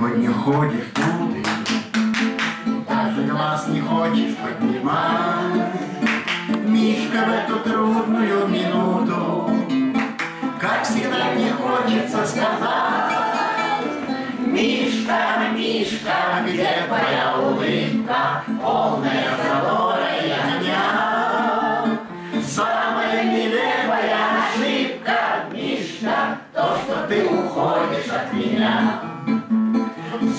сегодня ходишь тут, даже глаз не хочешь поднимать. Мишка в эту трудную минуту, как всегда мне хочется сказать. Мишка, Мишка, где твоя улыбка, полная задора и огня? Самая нелепая ошибка, Мишка, то, что ты уходишь от меня.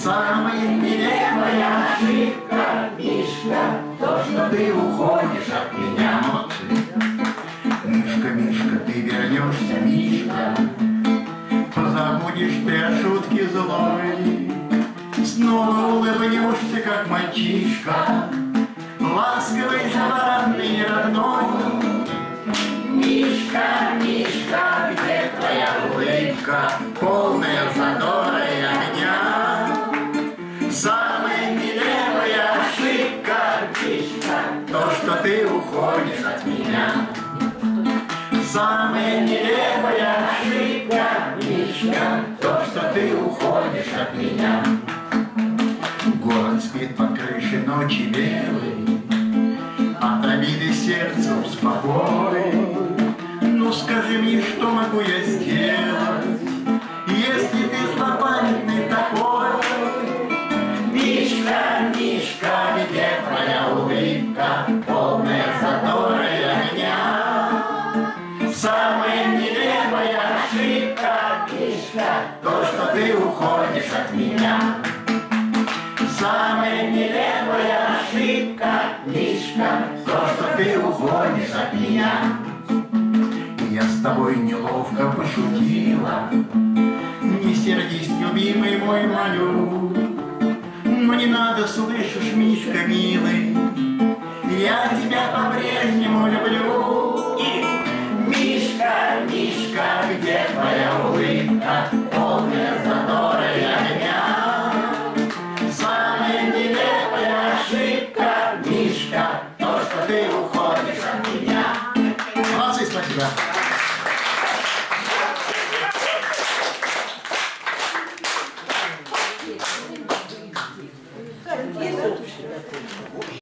Самая нелепая ошибка, Мишка, то, что ты уходишь от меня. Мишка, Мишка, ты вернешься, Мишка, Позабудешь ты о шутке злой, Снова улыбнешься, как мальчишка, Ласковый, и родной. Самая нелепая ошибка, Мишка, То, что ты уходишь от меня. Город спит под крышей ночи белой, От обиды сердце ошибка, Мишка, То, что ты уходишь от меня. Самая нелепая ошибка, Мишка, То, что ты уходишь от меня. Я с тобой неловко пошутила, Не сердись, любимый мой, молю. Но не надо, слышишь, Мишка, милый, Я тебя ошибка, Мишка, то, что ты уходишь от меня. Молодцы, спасибо.